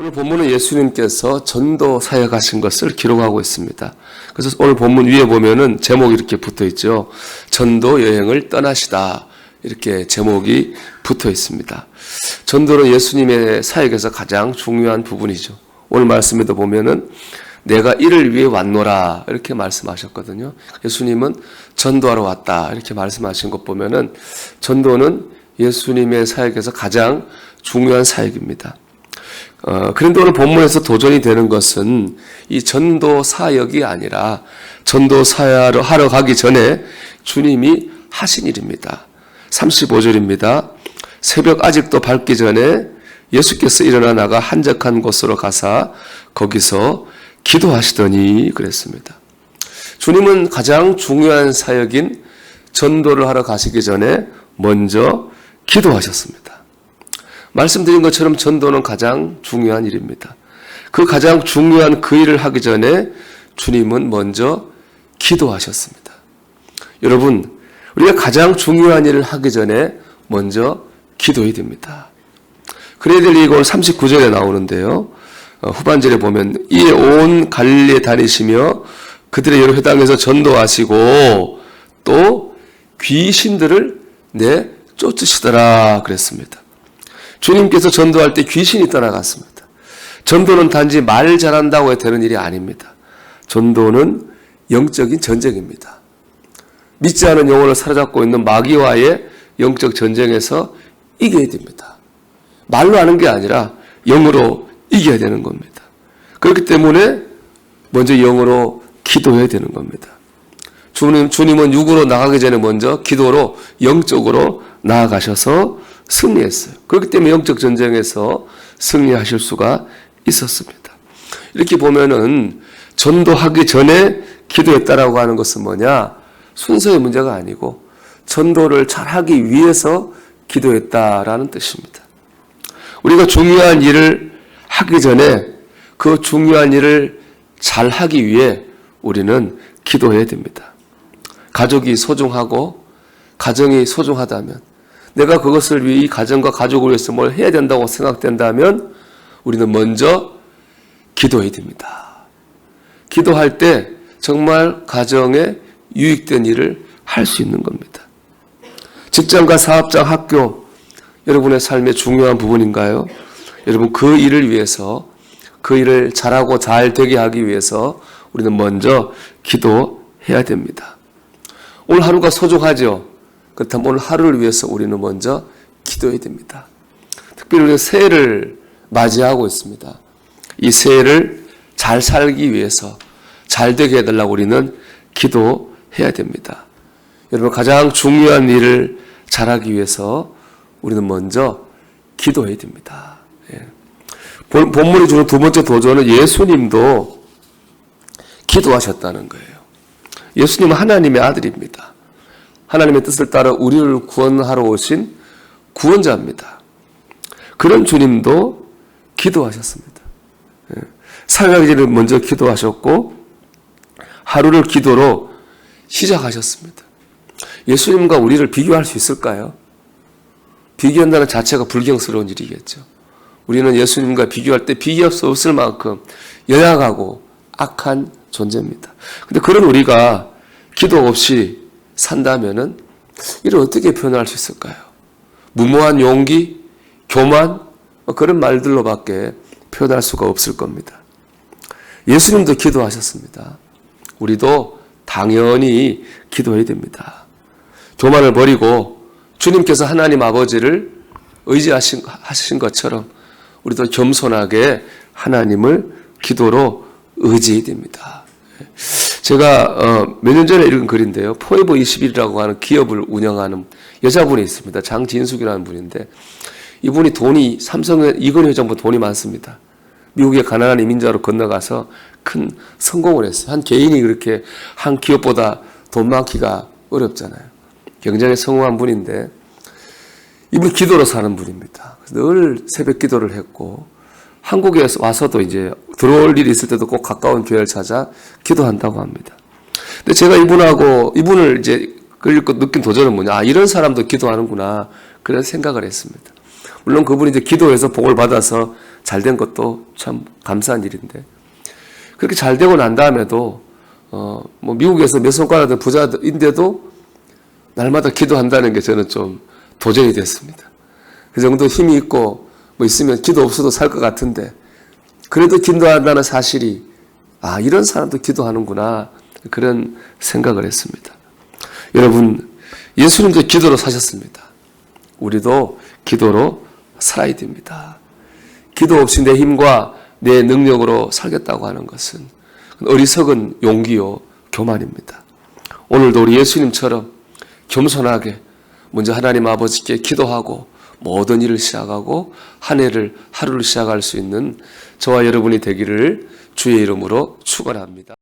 오늘 본문은 예수님께서 전도 사역하신 것을 기록하고 있습니다. 그래서 오늘 본문 위에 보면은 제목이 이렇게 붙어 있죠. 전도 여행을 떠나시다. 이렇게 제목이 붙어 있습니다. 전도는 예수님의 사역에서 가장 중요한 부분이죠. 오늘 말씀에도 보면은 내가 이를 위해 왔노라 이렇게 말씀하셨거든요. 예수님은 전도하러 왔다 이렇게 말씀하신 것 보면은 전도는 예수님의 사역에서 가장 중요한 사역입니다. 어, 그런데 오늘 본문에서 도전이 되는 것은 이 전도 사역이 아니라 전도 사역을 하러 가기 전에 주님이 하신 일입니다. 35절입니다. 새벽 아직도 밝기 전에 예수께서 일어나 나가 한적한 곳으로 가사 거기서 기도하시더니 그랬습니다. 주님은 가장 중요한 사역인 전도를 하러 가시기 전에 먼저 기도하셨습니다. 말씀드린 것처럼 전도는 가장 중요한 일입니다. 그 가장 중요한 그 일을 하기 전에 주님은 먼저 기도하셨습니다. 여러분, 우리가 가장 중요한 일을 하기 전에 먼저 기도해야 됩니다. 그래야 될 오늘 39절에 나오는데요. 어, 후반절에 보면 이에 온 갈릴리에 다니시며 그들의 여러 회당에서 전도하시고 또 귀신들을 내 쫓으시더라 그랬습니다. 주님께서 전도할 때 귀신이 떠나갔습니다. 전도는 단지 말 잘한다고 되는 일이 아닙니다. 전도는 영적인 전쟁입니다. 믿지 않은 영혼을 사로잡고 있는 마귀와의 영적 전쟁에서 이겨야 됩니다. 말로 하는 게 아니라 영으로 이겨야 되는 겁니다. 그렇기 때문에 먼저 영으로 기도해야 되는 겁니다. 주님, 주님은 육으로 나가기 전에 먼저 기도로 영적으로 나아가셔서 승리했어요. 그렇기 때문에 영적 전쟁에서 승리하실 수가 있었습니다. 이렇게 보면은 전도하기 전에 기도했다라고 하는 것은 뭐냐? 순서의 문제가 아니고 전도를 잘하기 위해서 기도했다라는 뜻입니다. 우리가 중요한 일을 하기 전에 그 중요한 일을 잘 하기 위해 우리는 기도해야 됩니다. 가족이 소중하고 가정이 소중하다면 내가 그것을 위해 이 가정과 가족을 위해서 뭘 해야 된다고 생각된다면 우리는 먼저 기도해야 됩니다. 기도할 때 정말 가정에 유익된 일을 할 수 있는 겁니다. 직장과 사업장, 학교, 여러분의 삶의 중요한 부분인가요? 여러분 그 일을 위해서 그 일을 잘하고 잘 되게 하기 위해서 우리는 먼저 기도해야 됩니다. 오늘 하루가 소중하죠? 그렇다면 오늘 하루를 위해서 우리는 먼저 기도해야 됩니다. 특별히 우리는 새해를 맞이하고 있습니다. 이 새해를 잘 살기 위해서 잘 되게 해달라고 우리는 기도해야 됩니다. 여러분 가장 중요한 일을 잘하기 위해서 우리는 먼저 기도해야 됩니다. 예. 본, 본문이 주는 두 번째 도전은 예수님도 기도하셨다는 거예요. 예수님은 하나님의 아들입니다. 하나님의 뜻을 따라 우리를 구원하러 오신 구원자입니다. 그런 주님도 기도하셨습니다. 예. 전에 먼저 기도하셨고 하루를 기도로 시작하셨습니다. 예수님과 우리를 비교할 수 있을까요? 비교한다는 자체가 불경스러운 일이겠죠. 우리는 예수님과 비교할 때 비교할 수 없을 만큼 연약하고 악한 존재입니다. 근데 그런 우리가 기도 없이 산다면은 이를 어떻게 표현할 수 있을까요? 무모한 용기, 교만 뭐 그런 말들로밖에 표현할 수가 없을 겁니다. 예수님도 기도하셨습니다. 우리도 당연히 기도해야 됩니다. 교만을 버리고 주님께서 하나님 아버지를 의지하신 하신 것처럼 우리도 겸손하게 하나님을 기도로 의지해야 됩니다. 제가 어, 몇 년 전에 읽은 글인데요. 포에버 21이라고 하는 기업을 운영하는 여자분이 있습니다. 장진숙이라는 분인데 이분이 돈이 삼성의 이건희 회장보다 돈이 많습니다. 미국의 가난한 이민자로 건너가서 큰 성공을 했어요. 한 개인이 그렇게 한 기업보다 돈 많기가 어렵잖아요. 굉장히 성공한 분인데 이분 기도로 사는 분입니다. 늘 새벽 기도를 했고 한국에 와서도 이제 들어올 일이 있을 때도 꼭 가까운 교회를 찾아 기도한다고 합니다. 근데 제가 이분하고 이분을 이제 그리고 느낀 도전은 뭐냐? 아, 이런 사람도 기도하는구나. 그런 생각을 했습니다. 물론 그분이 이제 기도해서 복을 받아서 잘 된 것도 참 감사한 일인데 그렇게 잘 되고 난 다음에도 어 뭐 미국에서 몇 손가락 된 부자인데도 날마다 기도한다는 게 저는 좀 도전이 됐습니다. 그 정도 힘이 있고 뭐 있으면 기도 없어도 살 것 같은데 그래도 기도한다는 사실이 아 이런 사람도 기도하는구나 그런 생각을 했습니다. 여러분 예수님도 기도로 사셨습니다. 우리도 기도로 살아야 됩니다. 기도 없이 내 힘과 내 능력으로 살겠다고 하는 것은 어리석은 용기요 교만입니다. 오늘도 우리 예수님처럼 겸손하게 먼저 하나님 아버지께 기도하고 모든 일을 시작하고 한 해를 하루를 시작할 수 있는 저와 여러분이 되기를 주의 이름으로 축원합니다.